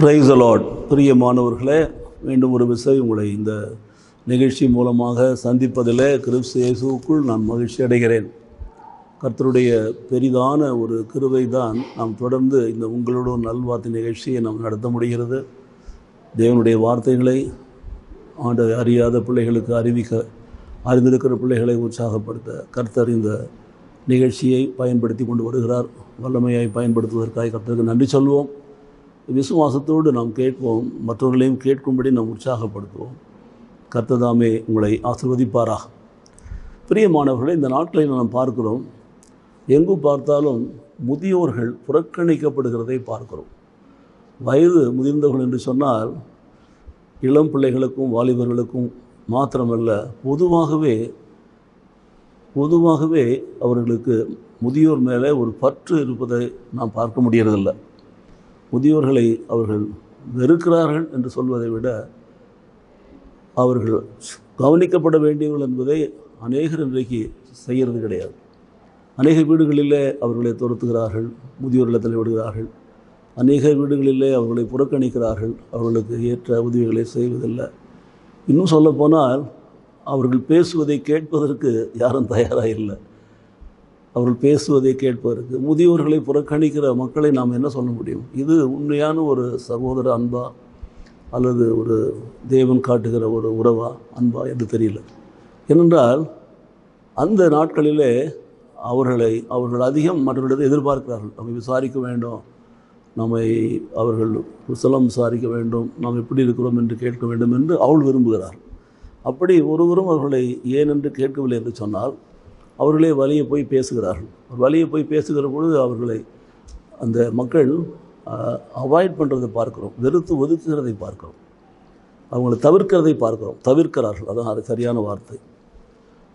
Price allot பிரியமானவர்களே மீண்டும் ஒரு விசை உங்களை இந்த நிகழ்ச்சி மூலமாக சந்திப்பதில் கிறிஸ்து இயேசுக்குள் நான் மகிழ்ச்சி அடைகிறேன். கர்த்தருடைய பெரிதான ஒரு கிருவை தான் நாம் தொடர்ந்து இந்த உங்களோட நல்வார்த்தை நிகழ்ச்சியை நாம் நடத்த முடிகிறது. தேவனுடைய வார்த்தைகளை ஆண்டு அறியாத பிள்ளைகளுக்கு அறிவிக்க அறிந்திருக்கிற பிள்ளைகளை உற்சாகப்படுத்த கர்த்தர் இந்த நிகழ்ச்சியை பயன்படுத்தி கொண்டு வருகிறார். வல்லமையாய் பயன்படுத்துவதற்காக கர்த்தருக்கு நன்றி சொல்வோம். விசுவாசத்தோடு நாம் கேட்போம் மற்றவர்களையும் கேட்கும்படி நாம் உற்சாகப்படுத்துவோம். கர்த்ததாமே உங்களை ஆசிர்வதிப்பாராக. பிரியமானவர்களை இந்த நாட்களில் நாம் பார்க்கிறோம் எங்கு பார்த்தாலும் முதியோர்கள் புறக்கணிக்கப்படுகிறதை பார்க்கிறோம். வயது முதிர்ந்தவர்கள் என்று சொன்னால் இளம் பிள்ளைகளுக்கும் வாலிபர்களுக்கும் மாத்திரமல்ல பொதுவாகவே பொதுவாகவே அவர்களுக்கு முதியோர் மேலே ஒரு பற்று இருப்பதை நாம் பார்க்க முடியறதில்லை. முதியோர்களை அவர்கள் வெறுக்கிறார்கள் என்று சொல்வதை விட அவர்கள் கவனிக்கப்பட வேண்டியவர்கள் என்பதை அநேகர் இன்றைக்கு செய்கிறது கிடையாது. அநேக வீடுகளிலே அவர்களை துரத்துகிறார்கள் முதியோர் இல்லத்தில் விடுகிறார்கள். அநேக வீடுகளிலே அவர்களை புறக்கணிக்கிறார்கள் அவர்களுக்கு ஏற்ற உதவிகளை செய்வதில்லை. இன்னும் சொல்லப்போனால் அவர்கள் பேசுவதை கேட்பதற்கு யாரும் தயாராக இல்லை. அவர்கள் பேசுவதை கேட்பதற்கு முதியோர்களை புறக்கணிக்கிற மக்களை நாம் என்ன சொல்ல முடியும்? இது உண்மையான ஒரு சகோதர அன்பா அல்லது ஒரு தேவன் காட்டுகிற ஒரு உறவா அன்பா என்று தெரியல. ஏனென்றால் அந்த நாட்களிலே அவர்களை அவர்கள் அதிகம் மற்றவர்களிடம் எதிர்பார்க்கிறார்கள். நம்மை விசாரிக்க வேண்டும். நம்மை அவர்கள் குசலம் விசாரிக்க வேண்டும். நாம் எப்படி இருக்கிறோம் என்று கேட்க வேண்டும் என்று அவள் விரும்புகிறார் அப்படி ஒருவரும் அவர்களை ஏன் என்று கேட்கவில்லை என்று சொன்னால் அவர்களே வழியை போய் பேசுகிறார்கள். வழியை போய் பேசுகிற பொழுது அவர்களை அந்த மக்கள் அவாய்ட் பண்ணுறதை பார்க்குறோம். வெறுத்து ஒதுக்குகிறதை பார்க்குறோம். அவங்களை தவிர்க்கிறதை பார்க்குறோம். தவிர்க்கிறார்கள். அதான் அது சரியான வார்த்தை.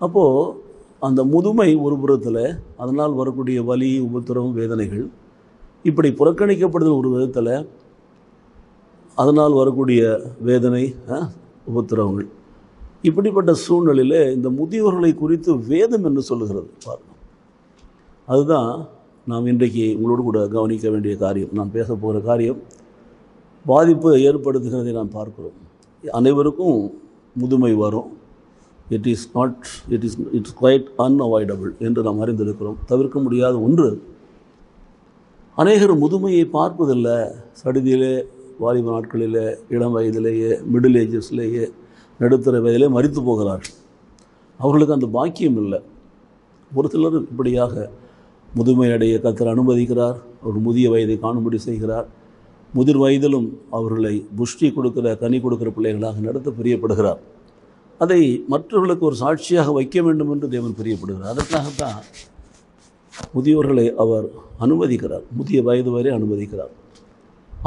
அப்போது அந்த முதுமை ஒரு புறத்தில் அதனால் வரக்கூடிய வலி உபத்திரம் வேதனைகள் இப்படி புறக்கணிக்கப்படுதல் ஒரு விதத்தில் அதனால் வரக்கூடிய வேதனை உபத்திரவங்கள். இப்படிப்பட்ட சூழ்நிலையில் இந்த முதியோர்களை குறித்து வேதம் என்று சொல்லுகிறது. பாருங்கள் அதுதான் நாம் இன்றைக்கு உங்களோடு கூட கவனிக்க வேண்டிய காரியம். நான் பேச போகிற காரியம் பாதிப்பு ஏற்படுத்துகிறதை நாம் பார்க்கிறோம். அனைவருக்கும் முதுமை வரும். It is not it is it's quite unavoidable என்று நாம் அறிந்திருக்கிறோம். தவிர்க்க முடியாத ஒன்று அநேகர் முதுமையை பார்ப்பதில்லை. சடுதியிலே வாலிப நாட்களிலே இளம் வயதிலேயே மிடில் ஏஜஸ்லேயே நடுத்தர வயதிலே மறித்து போகிறார்கள். அவர்களுக்கு அந்த பாக்கியம் இல்லை. ஒரு சிலர் இப்படியாக முதுமையடைய கத்தர் அனுமதிக்கிறார். அவர் முதிய வயதை காணும்படி செய்கிறார். முதிர் வயதிலும் அவர்களை புஷ்டி கொடுக்கிற கனி கொடுக்கிற பிள்ளைகளாக நடத்த பிரியப்படுகிறார். அதை மற்றவர்களுக்கு ஒரு சாட்சியாக வைக்க வேண்டும் என்று தேவன் பிரியப்படுகிறார். அதற்காகத்தான் முதியோர்களை அவர் அனுமதிக்கிறார். முதிய வயது வரை அனுமதிக்கிறார்.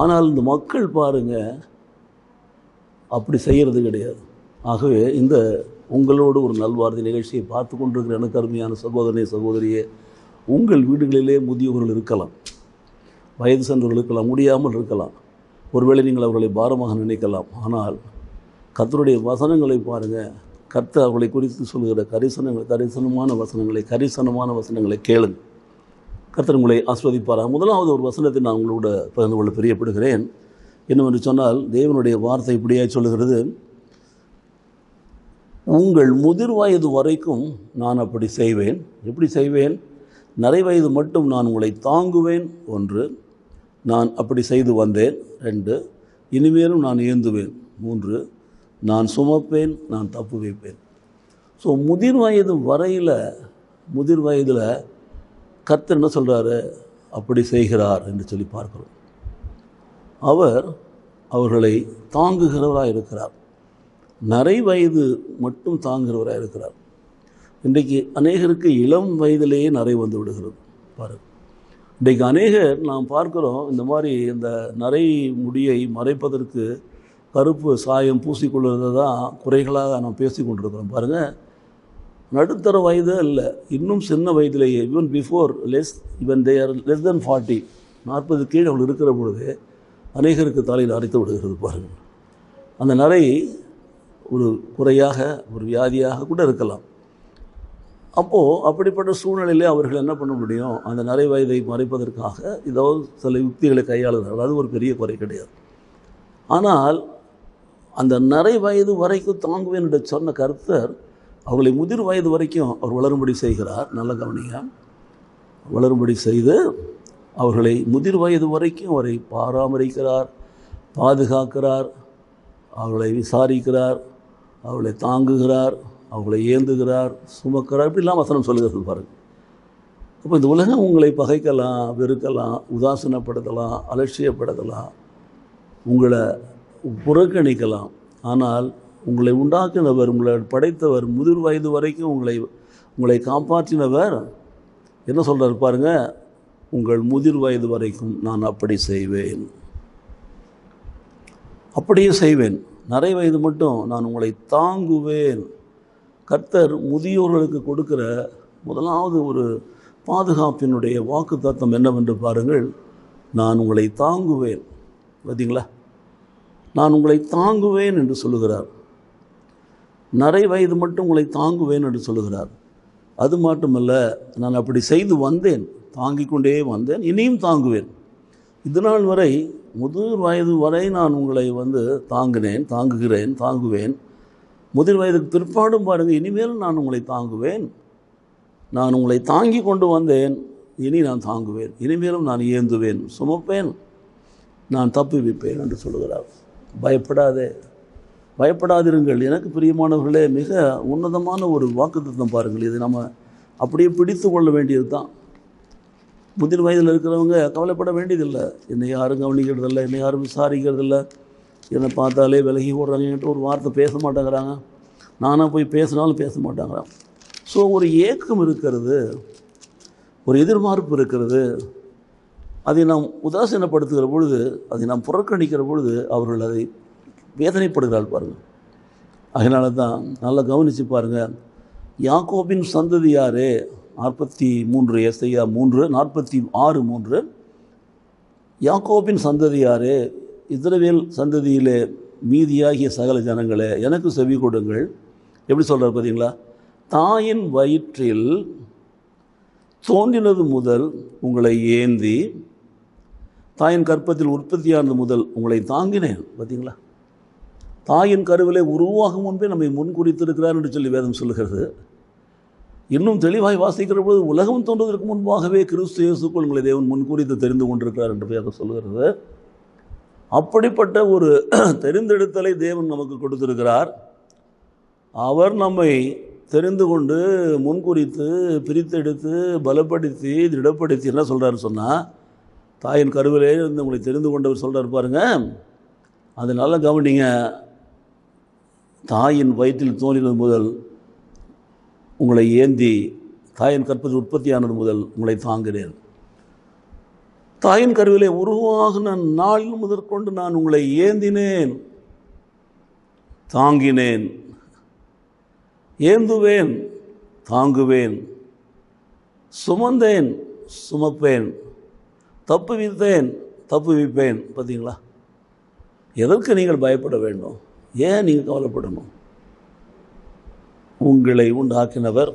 ஆனால் இந்த மக்கள் பாருங்கள் அப்படி செய்கிறது கிடையாது. ஆகவே இந்த உங்களோடு ஒரு நல்வார்த்தை நிகழ்ச்சியை பார்த்து கொண்டிருக்கிற எனக்கு அருமையான சகோதரனே சகோதரியே உங்கள் வீடுகளிலே முதியவர்கள் இருக்கலாம். வயது சென்றவர்கள் இருக்கலாம் முடியாமல் இருக்கலாம். ஒருவேளை நீங்கள் அவர்களை பாரமாக நினைக்கலாம். ஆனால் கத்தருடைய வசனங்களை பாருங்கள் கர்த்தர் அவர்களை குறித்து சொல்கிற கரிசனங்கள் கரிசனமான வசனங்களை கரிசனமான வசனங்களை கேளுங்க கர்த்தர் உங்களை ஆஸ்வதிப்பாரா முதலாவது ஒரு வசனத்தை நான் உங்களோட பகிர்ந்து கொள்ள பிரியப்படுகிறேன். என்னவென்று சொன்னால் தேவனுடைய வார்த்தை இப்படியாக சொல்லுகிறது. உங்கள் முதிர் வயது வரைக்கும் நான் அப்படி செய்வேன். எப்படி செய்வேன்? நிறை வயது மட்டும் நான் உங்களை தாங்குவேன். ஒன்று நான் அப்படி செய்து வந்தேன். ரெண்டு இனிமேலும் நான் ஏந்துவேன். மூன்று நான் சுமப்பேன் நான் தப்பு வைப்பேன். ஸோ முதிர் வயது வரையில் முதிர் வயதில் கர்த்தர் என்ன சொல்கிறாரு அப்படி செய்கிறார் என்று சொல்லி பார்க்கிறோம். அவர் அவர்களை தாங்குகிறவராக இருக்கிறார். நரை வயது மட்டும் தாங்குகிறவராக இருக்கிறார். இன்றைக்கு அநேகருக்கு இளம் வயதிலேயே நரை வந்து விடுகிறது. பாருங்கள் இன்றைக்கு அநேகர் நாம் பார்க்குறோம் இந்த மாதிரி இந்த நரை முடியை மறைப்பதற்கு கருப்பு சாயம் பூசிக்கொள்வது தான் குறைகளாக நாம் பேசி கொண்டிருக்கிறோம். பாருங்கள் நடுத்தர வயது இல்லை இன்னும் சின்ன வயதிலேயே even before less even there less then forty நாற்பது கீழே அவள் இருக்கிற பொழுது அநேகருக்கு தலையில் அரைத்து விடுகிறது பாருங்கள் அந்த நரை ஒரு குறையாக ஒரு வியாதியாக கூட இருக்கலாம். அப்போது அப்படிப்பட்ட சூழ்நிலையிலே அவர்கள் என்ன பண்ண முடியும்? அந்த நிறை வயதை மறைப்பதற்காக ஏதோ சில யுக்திகளை கையாளுகிறார்கள். அது ஒரு பெரிய குறை கிடையாது. ஆனால் அந்த நிறை வயது வரைக்கும் தாங்குவேன் என்று சொன்ன கருத்தர் அவர்களை முதிர் வயது வரைக்கும் அவர் வளரும்படி செய்கிறார். நல்ல கவனிங்க. வளரும்படி செய்து அவர்களை முதிர் வயது வரைக்கும் அவரை பராமரிக்கிறார் பாதுகாக்கிறார் அவர்களை விசாரிக்கிறார் அவளை தாங்குகிறார் அவளை ஏந்துகிறார் சுமக்கிறார் இப்படிலாம் வசனம் சொல்லுகிறது பாருங்கள் அப்போ இந்த உலகம் உங்களை பகைக்கலாம் வெறுக்கலாம் உதாசீனப்படுத்தலாம் அலட்சியப்படுத்தலாம் உங்களை புறக்கணிக்கலாம். ஆனால் உங்களை உண்டாக்கினவர் உங்களை படைத்தவர் முதிர் வயது வரைக்கும் உங்களை உங்களை காப்பாற்றினவர் என்ன சொல்கிறார் பாருங்க உங்கள் முதிர் வயது வரைக்கும் நான் அப்படி செய்வேன். அப்படியே செய்வேன். நிறை வயது மட்டும் நான் உங்களை தாங்குவேன். கர்த்தர் முதியோர்களுக்கு கொடுக்கிற முதலாவது ஒரு பாதுகாப்பினுடைய வாக்கு தத்துவம் என்னவென்று பாருங்கள். நான் உங்களை தாங்குவேன். பார்த்தீங்களா? நான் உங்களை தாங்குவேன் என்று சொல்லுகிறார். நிறை வயது மட்டும் உங்களை தாங்குவேன் என்று சொல்லுகிறார். அது மட்டுமல்ல நான் அப்படி செய்து வந்தேன். தாங்கிக் கொண்டே வந்தேன். இனியும் தாங்குவேன். இது நாள் வரை முதிர் வயது வரை நான் உங்களை வந்து தாங்கினேன் தாங்குகிறேன் தாங்குவேன். முதிர் வயதுக்கு பிற்பாடும் பாருங்கள் இனிமேல் நான் உங்களை தாங்குவேன். நான் உங்களை தாங்கி கொண்டு வந்தேன் இனி நான் தாங்குவேன். இனிமேலும் நான் ஏந்துவேன் சுமப்பேன். நான் தப்புவிப்பேன் என்று சொல்லுகிறார். பயப்படாதே. பயப்படாதிருங்கள். எனக்கு பிரியமானவர்களே மிக உன்னதமான ஒரு வாக்குத்தத்தம் பாருங்கள். இது நம்ம அப்படியே பிடித்து கொள்ள வேண்டியது தான் முதிர் வயதில் இருக்கிறவங்க கவலைப்பட வேண்டியதில்லை. என்னை யாரும் கவனிக்கிறதில்ல என்னை யாரும் விசாரிக்கிறதில்ல. என்னை பார்த்தாலே விலகி ஓடுறாங்கன்ட்டு ஒரு வார்த்தை பேச மாட்டேங்கிறாங்க. நானாக போய் பேசினாலும் பேச மாட்டேங்கிறான். ஸோ ஒரு ஏக்கம் இருக்கிறது ஒரு எதிர்பார்ப்பு இருக்கிறது. அதை நாம் உதாசீனப்படுத்துகிற பொழுது அதை நாம் புறக்கணிக்கிற பொழுது அவர்கள் அதை வேதனைப்படுகிறாள் பாருங்கள். அதனால தான் நல்லா கவனித்து பாருங்கள் யாக்கோபின் சந்ததி யாரே? நாற்பத்தி மூன்று எஸ்ஐயா மூன்று நாற்பத்தி ஆறு மூன்று. யாக்கோபின் சந்ததியாரே இஸ்ரவேல் சந்ததியிலே மீதியாகிய சகல ஜனங்களே எனக்கு செவி கொடுங்கள். எப்படி சொல்கிறார் பார்த்தீங்களா தாயின் வயிற்றில் தோன்றினது முதல் உங்களை ஏந்தி தாயின் கற்பத்தில் உற்பத்தியானது முதல் உங்களை தாங்கினேன். பார்த்தீங்களா தாயின் கருவிலே உருவாகும் முன்பே நம்மை முன்குறித்திருக்கிறார் என்று சொல்லி வேதம் சொல்லுகிறது. இன்னும் தெளிவாய் வாசிக்கிற பொழுது உலகம் தோன்றுவதற்கு முன்பாகவே கிறிஸ்து இயேசுக்குள் உங்களை தேவன் முன்குறித்து தெரிந்து கொண்டிருக்கிறார் என்று வேதம் சொல்கிறது அப்படிப்பட்ட ஒரு தெரிந்தெடுத்தலை தேவன் நமக்கு கொடுத்திருக்கிறார். அவர் நம்மை தெரிந்து கொண்டு முன்குறித்து பிரித்தெடுத்து பலப்படுத்தி திடப்படுத்தி என்ன சொல்கிறாரு சொன்னால் தாயின் கருவிலே இருந்து உங்களை தெரிந்து கொண்டவர் சொல்கிறார் பாருங்க. அதனால் கவனிங்க. தாயின் வயிற்றில் தோன்றினது முதல் உங்களை ஏந்தி தாயின் கற்பது உற்பத்தியானது முதல் உங்களை தாங்கினேன் தாயின் கருவிலே உருவாகின நாளில் முதற்கொண்டு நான் உங்களை ஏந்தினேன். தாங்கினேன். ஏந்துவேன் தாங்குவேன். சுமந்தேன் சுமப்பேன். தப்பு வித்தேன் தப்பு விப்பேன் பார்த்தீங்களா? எதற்கு நீங்கள் பயப்பட வேண்டும்? ஏன் நீங்கள் கவலைப்படணும்? உங்களை உண்டாக்கினவர்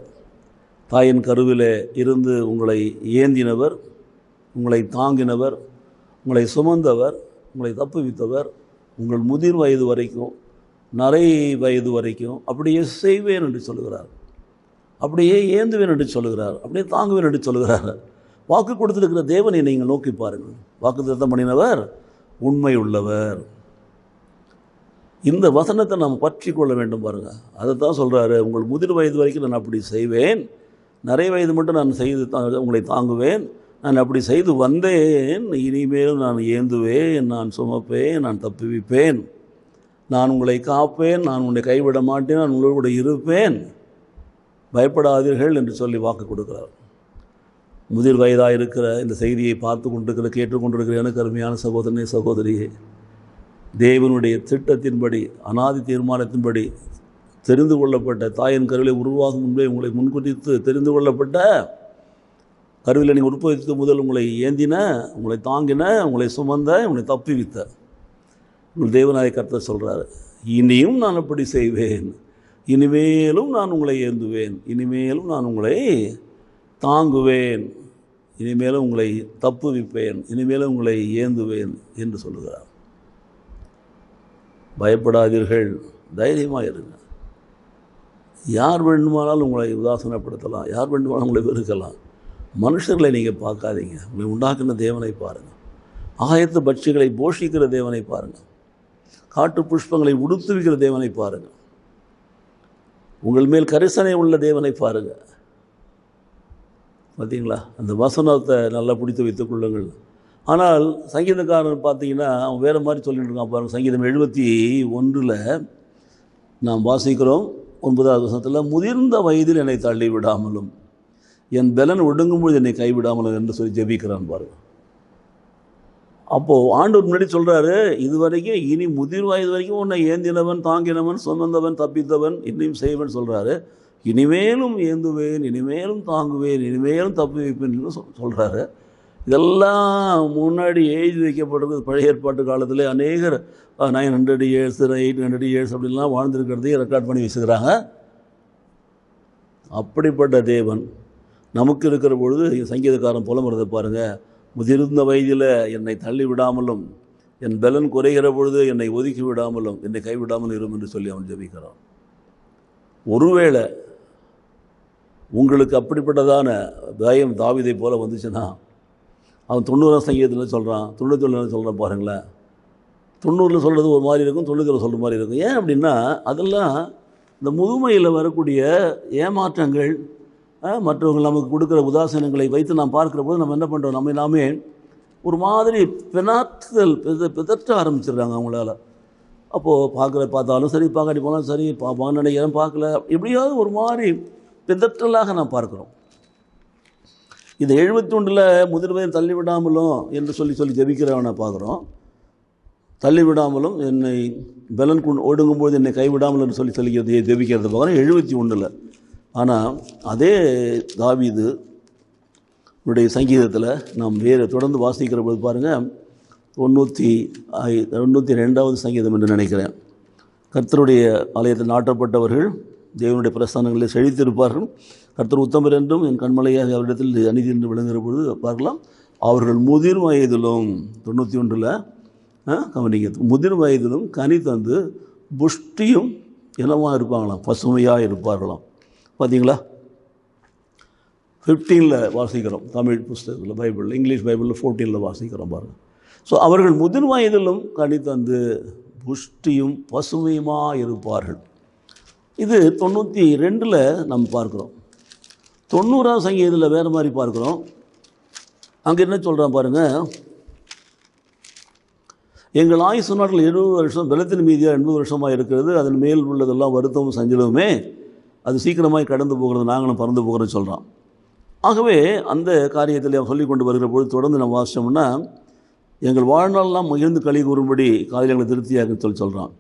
தாயின் கருவிலே இருந்து உங்களை ஏந்தினவர் உங்களை தாங்கினவர் உங்களை சுமந்தவர் உங்களை தப்புவித்தவர் உங்கள் முதிர் வயது வரைக்கும் நரை வயது வரைக்கும் அப்படியே செய்வேன் என்று சொல்லுகிறார். அப்படியே ஏந்துவேன் என்று சொல்லுகிறார். அப்படியே தாங்குவேன் என்று சொல்லுகிறார். வாக்கு கொடுத்துருக்கிற தேவனை நீங்கள் நோக்கி பாருங்கள். வாக்கு திருத்தம் பண்ணினவர் உண்மை உள்ளவர் இந்த வசனத்தை நாம் பற்றி கொள்ள வேண்டும் பாருங்கள் அதை தான் சொல்கிறாரு உங்கள் முதிர் வயது வரைக்கும் நான் அப்படி செய்வேன். நிறைய வயது மட்டும் நான் செய்து உங்களை தாங்குவேன். நான் அப்படி செய்து வந்தேன். இனிமேலும் நான் ஏந்துவேன். நான் சுமப்பேன். நான் தப்புவிப்பேன். நான் உங்களை காப்பேன். நான் உன்னை கைவிட மாட்டேன். நான் உங்களோடு கூட இருப்பேன். பயப்படாதீர்கள் என்று சொல்லி வாக்கு கொடுக்கிறார். முதிர் வயதாக இருக்கிற இந்த செய்தியை பார்த்து கொண்டிருக்கிற கேட்டுக்கொண்டிருக்கிற எனக்கு அருமையான சகோதரனே சகோதரியே தேவனுடைய திட்டத்தின்படி அனாதி தீர்மானத்தின்படி தெரிந்து கொள்ளப்பட்ட தாயின் கருவிலை உருவாகும் முன்பே உங்களை முன்குறித்து தெரிந்து கொள்ளப்பட்ட கருவிலை நீங்கள் உற்பத்தி முதல் உங்களை ஏந்தின உங்களை தாங்கின உங்களை சுமந்த உங்களை தப்பிவித்த உங்கள் தேவநாய கருத்தை சொல்கிறார் இனியும் நான் அப்படி செய்வேன். இனிமேலும் நான் உங்களை ஏந்துவேன். இனிமேலும் நான் உங்களை தாங்குவேன். இனிமேலும் உங்களை தப்புவிப்பேன். இனிமேலும் உங்களை ஏந்துவேன் என்று சொல்லுகிறார். பயப்படாதீர்கள் தைரியமாக இருங்க. யார் வேண்டுமானாலும் உங்களை உதாசனப்படுத்தலாம் யார் வேண்டுமானாலும் உங்களை வெறுக்கலாம். மனுஷர்களை நீங்கள் பார்க்காதீங்க. உங்களை உண்டாக்குன தேவனை பாருங்கள் ஆயத்த பட்சிகளை போஷிக்கிற தேவனை பாருங்கள் காட்டு புஷ்பங்களை உடுத்துவிக்கிற தேவனை பாருங்கள் உங்கள் மேல் கரிசனை உள்ள தேவனை பாருங்கள் பார்த்தீங்களா? அந்த வசனத்தை நல்லா பிடித்து வைத்துக் கொள்ளுங்கள். ஆனால் சங்கீதக்காரன் பார்த்தீங்கன்னா அவன் வேறு மாதிரி சொல்லிட்டு இருக்கான் பாருங்கள் சங்கீதம் எழுபத்தி ஒன்றில் நாம் வாசிக்கிறோம். ஒன்பதாவது வசனத்தில் முதிர்ந்த வயதில் என்னை தள்ளி விடாமலும் என் பலன் ஒடுங்கும்பொழுது என்னை கைவிடாமலும் என்று சொல்லி ஜெபிக்கிறான் பாருங்க. அப்போது ஆண்டவர் முன்னாடி சொல்கிறாரு இது வரைக்கும் இனி முதிர் வயது வரைக்கும் உன்னை ஏந்தினவன் தாங்கினவன் சுமந்தவன் தப்பித்தவன் இன்னும் செய்வன் சொல்கிறாரு இனிமேலும் ஏந்துவேன் இனிமேலும் தாங்குவேன் இனிமேலும் தப்பி வைப்பேன் சொல் சொல்கிறாரு இதெல்லாம் முன்னாடி எழுதி வைக்கப்பட்டது பழைய ஏற்பாட்டு காலத்தில் அநேகர் nine hundred years eight hundred years அப்படின்லாம் வாழ்ந்திருக்கிறதையும் ரெக்கார்ட் பண்ணி வச்சுக்கிறாங்க அப்படிப்பட்ட தேவன் நமக்கு இருக்கிற பொழுது சங்கீதக்காரன் புலம்புறதை பாருங்கள் முதிர்ந்த வயதில் என்னை தள்ளி விடாமலும் என் பலன் குறைகிற பொழுது என்னை ஒதுக்கி விடாமலும் என்னை கைவிடாமல் இரும் என்று சொல்லி அவன் ஜபிக்கிறான். ஒருவேளை உங்களுக்கு அப்படிப்பட்டதான பயம் தாவிதை போல வந்துச்சுன்னா அவன் தொண்ணூறாம் சங்கீதத்தில் சொல்கிறான் தொண்ணூற்றி ஒன்று சொல்கிறான் பாருங்களேன். தொண்ணூறில் சொல்கிறது ஒரு மாதிரி இருக்கும் தொண்ணூற்றில் சொல்கிற மாதிரி இருக்கும். ஏன் அப்படின்னா அதெல்லாம் இந்த முதுமையில் வரக்கூடிய ஏமாற்றங்கள் மற்றவங்க நமக்கு கொடுக்குற உதாசீனங்களை வைத்து நாம் பார்க்குற போது நம்ம என்ன பண்ணுறோம் நம்ம எல்லாமே ஒரு மாதிரி பினாற்றுதல் பித பிதற்ற ஆரம்பிச்சிடுறாங்க அவங்களால. அப்போது பார்க்குற பார்த்தாலும் சரி பார்க்காட்டி போனாலும் சரி பார்ப்பான்னு நினைக்கிறேன் பார்க்கல. எப்படியாவது ஒரு மாதிரி பிதற்றலாக நாம் பார்க்குறோம். இந்த எழுபத்தி ஒன்றில் முதிர்வயல் தள்ளி விடாமலும் என்று சொல்லி சொல்லி ஜெபிக்கிறவனை பார்க்குறோம். தள்ளி விடாமலும் என்னை பலன் கொண்டு ஒடுங்கும்போது என்னை கைவிடாமல் என்று சொல்லி சொல்லிக்கிறது ஜெபிக்கிறது. பார்க்குறோம் எழுபத்தி ஒன்றில் ஆனால் அதே தாவிது உடைய சங்கீதத்தில் நாம் வேறு தொடர்ந்து வாசிக்கிற போது பாருங்கள் தொண்ணூற்றி ஐ- தொண்ணூற்றி ரெண்டாவது சங்கீதம் என்று நினைக்கிறேன். கர்த்தருடைய ஆலயத்தில் நாட்டப்பட்டவர்கள் தேவனுடைய பிரஸ்தானங்களில் செழித்திருப்பார்கள். கர்த்தர் உத்தமர் என்றும் என் கண்மலையாக அவரிடத்தில் அநீதி என்று விளங்குகிற பொழுது பார்க்கலாம். அவர்கள் முதிர் வயதிலும் தொண்ணூற்றி ஒன்றில் கவனிங்க முதிர் வயதிலும் கனி தந்து புஷ்டியும் இனமாக இருப்பாங்களாம் பசுமையாக இருப்பார்களாம். பார்த்தீங்களா? ஃபிஃப்டீனில் வாசிக்கிறோம் தமிழ் புஸ்தகத்தில் பைபிளில் இங்கிலீஷ் பைபிளில் ஃபோர்டீனில் வாசிக்கிறோம் பாருங்கள் ஸோ அவர்கள் முதிர் வயதிலும் கனி தந்து புஷ்டியும் பசுமையுமாக இருப்பார்கள். இது தொண்ணூற்றி ரெண்டில் நம்ம பார்க்குறோம். தொண்ணூறாம் சங்கீதத்தில் வேறு மாதிரி பார்க்குறோம். அங்கே என்ன சொல்கிறான் பாருங்கள் எங்கள் ஆயுசு நாட்கள் எழுபது வருஷம் வெள்ளத்தின் மீதியாக எண்பது வருஷமாக இருக்கிறது. அதன் மேல் உள்ளதெல்லாம் வருத்தமும் சஞ்சலவுமே அது சீக்கிரமாக கடந்து போகிறது நாங்களும் பறந்து போகிறோன்னு சொல்கிறோம் ஆகவே அந்த காரியத்தில் சொல்லி கொண்டு வருகிற பொழுது தொடர்ந்து நம்ம வாசித்தோம்னா எங்கள் வாழ்நாளெல்லாம் மகிழ்ந்து கழி கூறும்படி காலையில் எங்களை திருப்தியாக சொல்லி சொல்கிறான்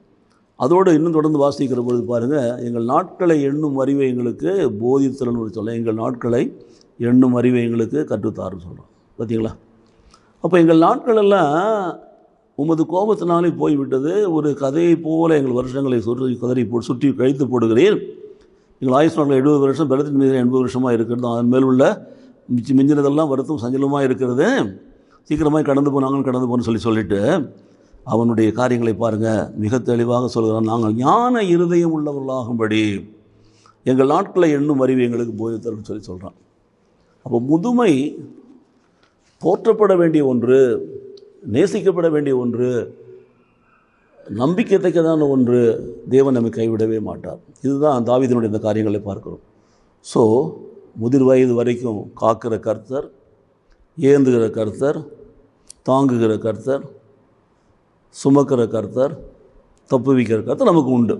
அதோடு இன்னும் தொடர்ந்து வாசிக்கிற பொழுது பாருங்கள் எங்கள் நாட்களை எண்ணும் அறிவை எங்களுக்கு போதித்தலன்னு சொல்ல எங்கள் நாட்களை எண்ணும் அறிவை எங்களுக்கு கற்றுத்தாருன்னு சொல்கிறோம் பார்த்தீங்களா அப்போ எங்கள் நாட்களெல்லாம் உமது கோபத்தினாலே போய்விட்டது. ஒரு கதையை போல எங்கள் வருஷங்களை சுற்றி கதறி போ சுற்றி கழித்து போடுகிறேன். எங்கள் ஆயுஷ் நாட்கள் எழுபது வருஷம் பலத்தின் மீது எண்பது வருஷமாக இருக்கிறது. அதன் மேல் உள்ள மிச்ச மிஞ்சினதெல்லாம் வருத்தம் சஞ்சலமாக இருக்கிறது. சீக்கிரமாக கடந்து போனாங்கன்னு கடந்து போகணும்னு சொல்லி சொல்லிவிட்டு அவனுடைய காரியங்களை பாருங்கள் மிக தெளிவாக சொல்கிறான். நாங்கள் ஞான இருதயம் உள்ளவர்களாகும்படி எங்கள் நாட்களை எண்ணும் அறிவு எங்களுக்கு போதித்தருன்னு சொல்லி சொல்கிறான் அப்போ முதுமை போற்றப்பட வேண்டிய ஒன்று நேசிக்கப்பட வேண்டிய ஒன்று நம்பிக்கைத்தக்கதான ஒன்று தேவன் நம்மை கைவிடவே மாட்டார். இதுதான் தாவிதனுடைய இந்த காரியங்களை பார்க்கிறோம். ஸோ முதிர் வயது வரைக்கும் காக்கிற கர்த்தர் ஏந்துகிற கர்த்தர் தாங்குகிற கர்த்தர் சுமக்கிற கர்த்தர் தப்புவிக்கிற கர்த்தர் நமக்கு உண்டு.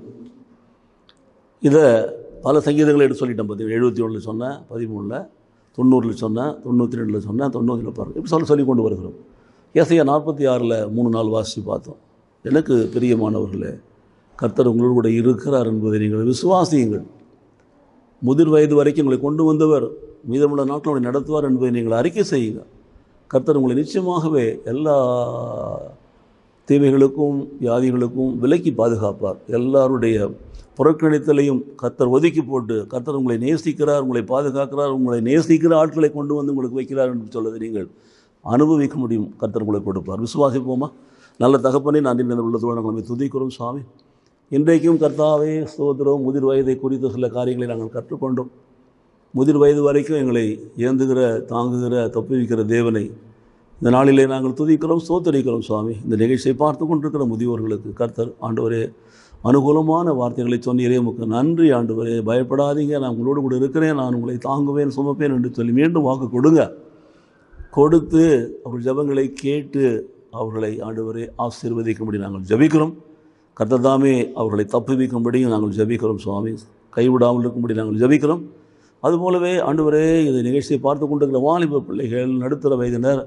இதை பல சங்கீதங்களை எடுத்து சொல்லிட்டேன் பார்த்தீங்க எழுபத்தி ஒன்றில் சொன்னேன் பதிமூணில் தொண்ணூறில் சொன்னேன் தொண்ணூற்றி ரெண்டில் சொன்னேன் தொண்ணூறில் பாருங்கள் இப்படி சொல்ல சொல்லி கொண்டு வருகிறோம். ஏசையா நாற்பத்தி ஆறில் மூணு நாள் வாசித்து பார்த்தோம். எனக்கு பிரியமானவர்களே கர்த்தர் உங்களோடு கூட இருக்கிறார் என்பதை நீங்கள் விசுவாசியுங்கள். முதிர் வயது வரைக்கும் உங்களை கொண்டு வந்தவர் மீதமுள்ள நாட்களை நடத்துவார் என்பதை நீங்கள் அறிக்கை செய்யுங்க கர்த்தர் உங்களை நிச்சயமாகவே எல்லா தீமைகளுக்கும் வியாதிகளுக்கும் விலக்கி பாதுகாப்பார். எல்லாருடைய புறக்கணித்தலையும் கர்த்தர் ஒதுக்கி போட்டு கர்த்தர் உங்களை நேசிக்கிறார் உங்களை பாதுகாக்கிறார் உங்களை நேசிக்கிற ஆட்களை கொண்டு வந்து உங்களுக்கு வைக்கிறார் என்று சொல்வதை நீங்கள் அனுபவிக்க முடியும். கத்தர் உங்களை கொடுப்பார். விசுவாசிப்போமா? நல்ல தகப்பனே நான் இந்த உள்ள நாங்கள் துதிக்கிறோம் சுவாமி. இன்றைக்கும் கர்த்தாவே சோதரம் முதிர் வயதை குறித்த சில காரியங்களை நாங்கள் கற்றுக்கொண்டோம். முதிர் வயது வரைக்கும் எங்களை ஏந்துகிற தாங்குகிற தப்புவிக்கிற தேவனை இந்த நாளிலே நாங்கள் துதிக்கிறோம் சோத்தரிக்கிறோம் சுவாமி. இந்த நிகழ்ச்சியை பார்த்து கொண்டிருக்கிற முதியோர்களுக்கு கர்த்தர் ஆண்டவரே அனுகூலமான வார்த்தைகளை சொன்னீரே உமக்கு நன்றி ஆண்டவரே. பயப்படாதீங்க நான் உங்களோடு கூட இருக்கிறேன் நான் உங்களை தாங்குவேன் சுமப்பேன் என்று சொல்லி மீண்டும் வாக்கு கொடுங்க. கொடுத்து அவர்கள் ஜெபங்களை கேட்டு அவர்களை ஆண்டவரே ஆசீர்வதிக்கும்படி நாங்கள் ஜெபிக்கிறோம். கர்த்ததாமே அவர்களை தப்புவிக்கும்படியும் நாங்கள் ஜெபிக்கிறோம் சுவாமி. கைவிடாமல் இருக்கும்படி நாங்கள் ஜெபிக்கிறோம். அதுபோலவே ஆண்டவரே இந்த நிகழ்ச்சியை பார்த்து கொண்டிருக்கிற வாலிப பிள்ளைகள் நடுத்தர வயதினர்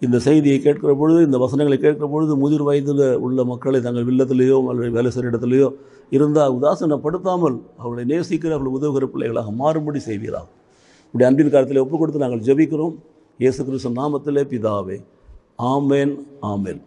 இந்த செய்தியை கேட்கிற பொழுது இந்த வசனங்களை கேட்கிற பொழுது முதிர் வயதில் உள்ள மக்களை தங்கள் வில்லத்திலேயோ அல்லது வேலை செய்கிற இடத்துலையோ இருந்தால் உதாசனப்படுத்தாமல் அவர்களை நேசிக்கிற அவர்கள் உதவுகிற பிள்ளைகளாக மாறும்படி செய்வீராக. இப்படி அன்பின் காலத்தில் ஒப்புக் கொடுத்து நாங்கள் ஜெபிக்கிறோம். இயேசு கிறிஸ்து நாமத்திலே பிதாவே. ஆமேன் ஆமேன்.